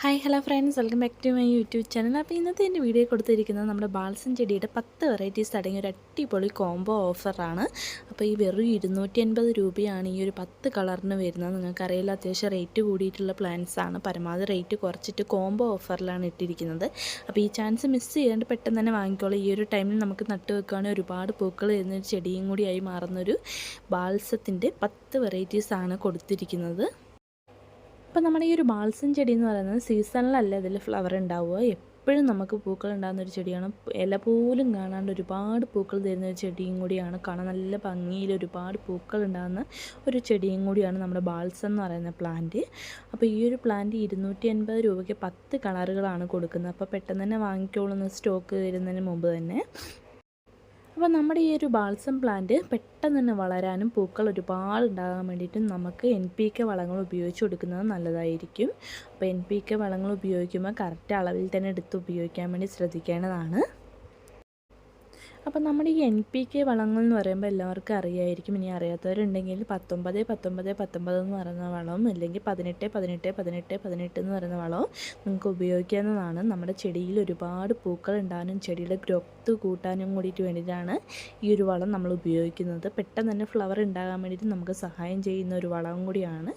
Hi hello friends welcome back to my YouTube channel അപ്പോൾ ഇന്നത്തെ എന്റെ വീഡിയോ കൊടുത്തിരിക്കുന്നത് നമ്മുടെ ബാൽസൻ ചെടിയുടെ പത്ത് വെറൈറ്റീസ് അടങ്ങിയ ഒരു അടിപൊളി കോംബോ ഓഫറാണ് അപ്പോൾ ഈ വെറും ഇരുന്നൂറ്റി അൻപത് രൂപയാണ് ഈ ഒരു പത്ത് കളറിന് വരുന്നത്. നിങ്ങൾക്കറിയില്ല അത്യാവശ്യം റേറ്റ് കൂടിയിട്ടുള്ള ആണ്. പരമാവധി റേറ്റ് കുറച്ചിട്ട് കോംബോ ഓഫറിലാണ് ഇട്ടിരിക്കുന്നത്. അപ്പോൾ ഈ ചാൻസ് മിസ് ചെയ്യാണ്ട് പെട്ടെന്ന് തന്നെ വാങ്ങിക്കോളൂ. ഈ ഒരു ടൈമിൽ നമുക്ക് നട്ട് വെക്കുകയാണെങ്കിൽ ഒരുപാട് പൂക്കൾ വരുന്ന ഒരു ചെടിയും കൂടിയായി മാറുന്നൊരു ബാൽസത്തിന്റെ പത്ത് വെറൈറ്റീസാണ് കൊടുത്തിരിക്കുന്നത്. അപ്പോൾ നമ്മുടെ ഈ ഒരു ബാൾസം ചെടി എന്ന് പറയുന്നത് സീസണിലല്ല ഇതിൽ ഫ്ലവർ ഉണ്ടാവുക. എപ്പോഴും നമുക്ക് പൂക്കൾ ഉണ്ടാകുന്ന ഒരു ചെടിയാണ്. ഇല പോലും കാണാണ്ട് ഒരുപാട് പൂക്കൾ തരുന്ന ഒരു ചെടിയും കൂടിയാണ്. കാണാൻ നല്ല ഭംഗിയിൽ ഒരുപാട് പൂക്കൾ ഉണ്ടാകുന്ന ഒരു ചെടിയും കൂടിയാണ് നമ്മുടെ ബാൾസം എന്ന് പറയുന്ന പ്ലാന്റ്. അപ്പോൾ ഈ ഒരു പ്ലാന്റ് ഇരുന്നൂറ്റി അൻപത് രൂപയ്ക്ക് പത്ത് കളറുകളാണ് കൊടുക്കുന്നത്. അപ്പോൾ പെട്ടെന്ന് തന്നെ വാങ്ങിക്കോളുന്ന സ്റ്റോക്ക് വരുന്നതിന് മുമ്പ് തന്നെ. അപ്പോൾ നമ്മുടെ ഈ ഒരു ബാൾസം പ്ലാന്റ് പെട്ടെന്ന് തന്നെ വളരാനും പൂക്കൾ ഒരുപാട് ഉണ്ടാകാൻ വേണ്ടിയിട്ടും നമുക്ക് എൻ പി കെ വളങ്ങൾ ഉപയോഗിച്ച് കൊടുക്കുന്നത് നല്ലതായിരിക്കും. അപ്പോൾ എൻ പി കെ വളങ്ങൾ ഉപയോഗിക്കുമ്പോൾ കറക്റ്റ് അളവിൽ തന്നെ എടുത്ത് ഉപയോഗിക്കാൻ വേണ്ടി ശ്രദ്ധിക്കേണ്ടതാണ്. അപ്പോൾ നമ്മുടെ ഈ എൻ പി കെ വളങ്ങൾ എന്ന് പറയുമ്പോൾ എല്ലാവർക്കും അറിയായിരിക്കും. ഇനി അറിയാത്തവരുണ്ടെങ്കിൽ പത്തൊമ്പത് പത്തൊമ്പത് പത്തൊമ്പത് എന്ന് പറയുന്ന വളവും അല്ലെങ്കിൽ പതിനെട്ട് പതിനെട്ട് പതിനെട്ട് പതിനെട്ട് എന്ന് പറയുന്ന വളവും നിങ്ങൾക്ക് ഉപയോഗിക്കാവുന്നതാണ്. നമ്മുടെ ചെടിയിൽ ഒരുപാട് പൂക്കൾ ഉണ്ടാകാനും ചെടിയുടെ ഗ്രോത്ത് കൂട്ടാനും കൂടിയിട്ട് വേണ്ടിയിട്ടാണ് ഈ ഒരു വളം നമ്മൾ ഉപയോഗിക്കുന്നത്. പെട്ടെന്ന് തന്നെ ഫ്ലവർ ഉണ്ടാകാൻ വേണ്ടിയിട്ട് നമുക്ക് സഹായം ചെയ്യുന്ന ഒരു വളവും കൂടിയാണ്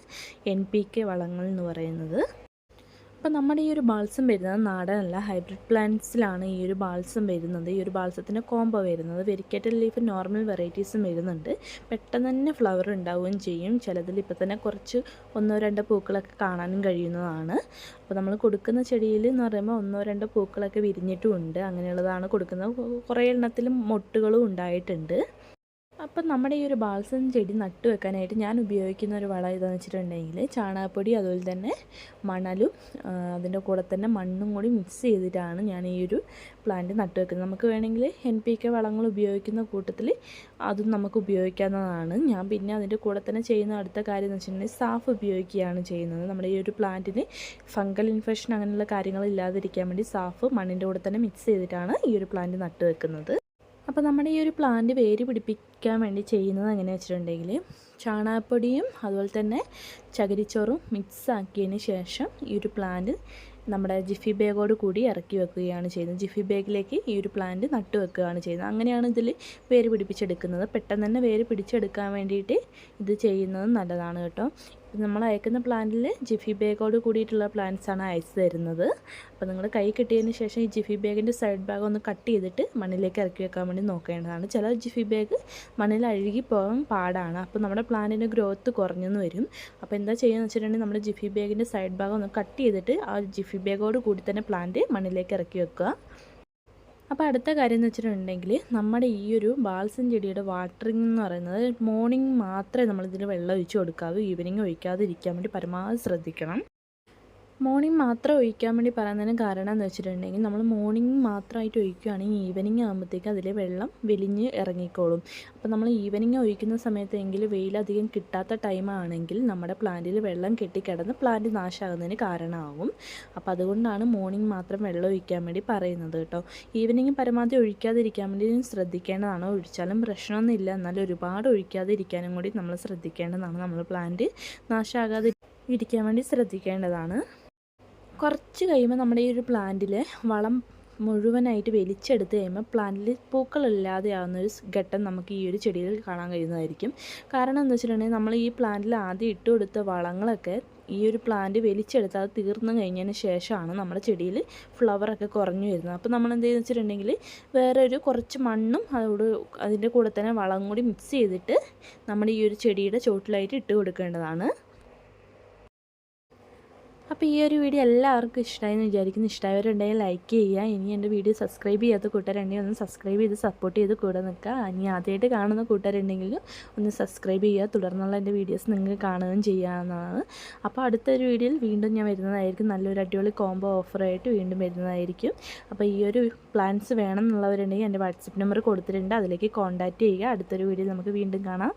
എൻ പി കെ വളങ്ങൾ എന്ന് പറയുന്നത്. അപ്പോൾ നമ്മുടെ ഈ ഒരു ബാൾസം വരുന്നത് നാടനല്ല ഹൈബ്രിഡ് പ്ലാന്റ്സിലാണ് ഈ ഒരു ബാൽസം വരുന്നത്. ഈ ഒരു ബാൾസത്തിന്റെ കോംബോ വരുന്നത്. വെരിക്കേറ്റഡ് ലീഫ് നോർമൽ വെറൈറ്റീസും വരുന്നുണ്ട്. പെട്ടെന്ന് തന്നെ ഫ്ലവർ ഉണ്ടാവുകയും ചെയ്യും. ചിലതിൽ ഇപ്പോൾ തന്നെ കുറച്ച് ഒന്നോ രണ്ടോ പൂക്കളൊക്കെ കാണാനും കഴിയുന്നതാണ്. അപ്പോൾ നമ്മൾ കൊടുക്കുന്ന ചെടിയിൽ എന്ന് പറയുമ്പോൾ ഒന്നോ രണ്ടോ പൂക്കളൊക്കെ വിരിഞ്ഞിട്ടും ഉണ്ട്. അങ്ങനെയുള്ളതാണ് കൊടുക്കുന്നത്. കുറേ എണ്ണത്തിലും മൊട്ടുകളും ഉണ്ടായിട്ടുണ്ട്. അപ്പം നമ്മുടെ ഈ ഒരു ബാൽസം ചെടി നട്ടു വെക്കാനായിട്ട് ഞാൻ ഉപയോഗിക്കുന്ന ഒരു വളം ഇതെന്ന് വെച്ചിട്ടുണ്ടെങ്കിൽ ചാണകപ്പൊടി അതുപോലെ തന്നെ മണലും അതിന്റെ കൂടെ തന്നെ മണ്ണും കൂടി മിക്സ് ചെയ്തിട്ടാണ് ഞാൻ ഈ ഒരു പ്ലാന്റ് നട്ടു വെക്കുന്നത്. നമുക്ക് വേണമെങ്കിൽ എൻ പി കെ വളങ്ങൾ ഉപയോഗിക്കുന്ന കൂട്ടത്തിൽ അതും നമുക്ക് ഉപയോഗിക്കാവുന്നതാണ്. ഞാൻ പിന്നെ അതിന്റെ കൂടെ തന്നെ ചെയ്യുന്ന അടുത്ത കാര്യം എന്ന് വെച്ചിട്ടുണ്ടെങ്കിൽ സാഫ് ഉപയോഗിക്കുകയാണ് ചെയ്യുന്നത്. നമ്മുടെ ഈ ഒരു പ്ലാന്റിന് ഫംഗൽ ഇൻഫെക്ഷൻ അങ്ങനെയുള്ള കാര്യങ്ങൾ ഇല്ലാതിരിക്കാൻ വേണ്ടി സാഫ് മണ്ണിന്റെ കൂടെ തന്നെ മിക്സ് ചെയ്തിട്ടാണ് ഈ ഒരു പ്ലാന്റ് നട്ടു വെക്കുന്നത്. അപ്പോൾ നമ്മുടെ ഈ ഒരു പ്ലാന്റ് വേര് പിടിപ്പിക്കാൻ വേണ്ടി ചെയ്യുന്നത് എങ്ങനെയാണെന്ന് വെച്ചിട്ടുണ്ടെങ്കിൽ ചാണകപ്പൊടിയും അതുപോലെ തന്നെ ചകിരിച്ചോറും മിക്സ് ആക്കിയതിന് ശേഷം ഈ ഒരു പ്ലാന്റ് നമ്മുടെ ജിഫി ബാഗോട് കൂടി ഇറക്കി വെക്കുകയാണ് ചെയ്യുന്നത്. ജിഫി ബാഗിലേക്ക് ഈ ഒരു പ്ലാന്റ് നട്ടു വെക്കുകയാണ് ചെയ്യുന്നത്. അങ്ങനെയാണ് ഇതിൽ വേര് പിടിപ്പിച്ചെടുക്കുന്നത്. പെട്ടെന്ന് തന്നെ വേര് പിടിച്ചെടുക്കാൻ വേണ്ടിയിട്ട് ഇത് ചെയ്യുന്നത് നല്ലതാണ് കേട്ടോ. നമ്മൾ അയക്കുന്ന പ്ലാന്റിൽ ജിഫി ബാഗോട് കൂടിയിട്ടുള്ള പ്ലാന്റ്സാണ് അയച്ചു തരുന്നത്. അപ്പോൾ നിങ്ങൾ കൈ കിട്ടിയതിന് ശേഷം ഈ ജിഫി ബാഗിന്റെ സൈഡ് ഭാഗം ഒന്ന് കട്ട് ചെയ്തിട്ട് മണ്ണിലേക്ക് ഇറക്കി വെക്കാൻ വേണ്ടി നോക്കേണ്ടതാണ്. ചില ജിഫി ബാഗ് മണ്ണിൽ അഴുകി പോകാൻ പാടാണ്. അപ്പോൾ നമ്മുടെ പ്ലാന്റിന്റെ ഗ്രോത്ത് കുറഞ്ഞെന്ന് വരും. അപ്പോൾ എന്താ ചെയ്യുക വെച്ചിട്ടുണ്ടെങ്കിൽ നമ്മുടെ ജിഫി ബാഗിന്റെ സൈഡ് ഭാഗം ഒന്ന് കട്ട് ചെയ്തിട്ട് ആ ജിഫി ബാഗോട് കൂടി തന്നെ പ്ലാന്റ് മണ്ണിലേക്ക് ഇറക്കി വെക്കുക. അപ്പോൾ അടുത്ത കാര്യം എന്ന് വെച്ചിട്ടുണ്ടെങ്കിൽ നമ്മുടെ ഈ ഒരു ബാൽസൻ ചെടിയുടെ വാട്ടറിങ് എന്ന് പറയുന്നത് മോർണിംഗ് മാത്രമേ നമ്മളിതിൽ വെള്ളം ഒഴിച്ചു കൊടുക്കാവൂ ഈവനിങ് ഒഴിക്കാതിരിക്കാൻ വേണ്ടി പരമാവധി ശ്രദ്ധിക്കണം. മോർണിംഗ് മാത്രം ഒഴിക്കാൻ വേണ്ടി പറയുന്നതിന് കാരണം എന്ന് വെച്ചിട്ടുണ്ടെങ്കിൽ നമ്മൾ മോർണിംഗ് മാത്രമായിട്ട് ഒഴിക്കുകയാണെങ്കിൽ ഈവനിങ് ആകുമ്പോഴത്തേക്ക് അതിലെ വെള്ളം വെലിഞ്ഞ് ഇറങ്ങിക്കോളും. അപ്പോൾ നമ്മൾ ഈവനിങ് ഒഴിക്കുന്ന സമയത്തെങ്കിൽ വെയിലധികം കിട്ടാത്ത ടൈമാണെങ്കിൽ നമ്മുടെ പ്ലാന്റിൽ വെള്ളം കെട്ടിക്കിടന്ന് പ്ലാന്റ് നാശമാകുന്നതിന് കാരണമാകും. അപ്പോൾ അതുകൊണ്ടാണ് മോർണിംഗ് മാത്രം വെള്ളം ഒഴിക്കാൻ വേണ്ടി പറയുന്നത് കേട്ടോ. ഈവനിങ് പരമാവധി ഒഴിക്കാതിരിക്കാൻ വേണ്ടി ശ്രദ്ധിക്കേണ്ടതാണ്. ഒഴിച്ചാലും പ്രശ്നമൊന്നുമില്ല. എന്നാലും ഒരുപാട് ഒഴിക്കാതിരിക്കാനും കൂടി നമ്മൾ ശ്രദ്ധിക്കേണ്ടതാണ്. നമ്മൾ പ്ലാന്റ് നാശമാകാതെ ഇരിക്കാൻ വേണ്ടി ശ്രദ്ധിക്കേണ്ടതാണ്. കുറച്ച് കഴിയുമ്പോൾ നമ്മുടെ ഈ ഒരു പ്ലാന്റിൽ വളം മുഴുവനായിട്ട് വലിച്ചെടുത്ത് കഴിയുമ്പോൾ പ്ലാന്റിൽ പൂക്കളില്ലാതെ ആവുന്ന ഒരു ഘട്ടം നമുക്ക് ഈ ഒരു ചെടിയിൽ കാണാൻ കഴിയുന്നതായിരിക്കും. കാരണം എന്താ വെച്ചിട്ടുണ്ടെങ്കിൽ നമ്മൾ ഈ പ്ലാന്റിൽ ആദ്യം ഇട്ട് കൊടുത്ത വളങ്ങളൊക്കെ ഈ ഒരു പ്ലാന്റ് വലിച്ചെടുത്ത് അത് തീർന്നു കഴിഞ്ഞതിന് ശേഷമാണ് നമ്മുടെ ചെടിയിൽ ഫ്ലവറൊക്കെ കുറഞ്ഞു വരുന്നത്. അപ്പോൾ നമ്മൾ എന്ത് വെച്ചിട്ടുണ്ടെങ്കിൽ വേറെ ഒരു കുറച്ച് മണ്ണും അതോട് അതിന്റെ കൂടെ തന്നെ വളം കൂടി മിക്സ് ചെയ്തിട്ട് നമ്മുടെ ഈ ഒരു ചെടിയുടെ ചോട്ടിലായിട്ട് ഇട്ട് കൊടുക്കേണ്ടതാണ്. അപ്പോൾ ഈ ഒരു വീഡിയോ എല്ലാവർക്കും ഇഷ്ടമായെന്ന് വിചാരിക്കുന്നു. ഇഷ്ടമായവരുണ്ടെങ്കിൽ ലൈക്ക് ചെയ്യുക. ഇനി എന്റെ വീഡിയോ സബ്സ്ക്രൈബ് ചെയ്യാത്ത കൂട്ടുകാരുണ്ടെങ്കിൽ ഒന്ന് സബ്സ്ക്രൈബ് ചെയ്ത് സപ്പോർട്ട് ചെയ്ത് കൂടെ നിൽക്കുക. ഇനി ആദ്യമായിട്ട് കാണുന്ന കൂട്ടുകാരുണ്ടെങ്കിൽ ഒന്ന് സബ്സ്ക്രൈബ് ചെയ്യുക. തുടർന്നുള്ള എന്റെ വീഡിയോസ് നിങ്ങൾക്ക് കാണുകയും ചെയ്യാവുന്നതാണ് അപ്പോൾ അടുത്തൊരു വീഡിയോയിൽ വീണ്ടും ഞാൻ വരുന്നതായിരിക്കും. നല്ലൊരു അടിപൊളി കോംബോ ഓഫറായിട്ട് വീണ്ടും വരുന്നതായിരിക്കും. അപ്പോൾ ഈ ഒരു പ്ലാൻസ് വേണം എന്നുള്ളവരുണ്ടെങ്കിൽ എന്റെ വാട്സപ്പ് നമ്പർ കൊടുത്തിട്ടുണ്ട്. അതിലേക്ക് കോൺടാക്റ്റ് ചെയ്യുക. അടുത്തൊരു വീഡിയോയിൽ നമുക്ക് വീണ്ടും കാണാം.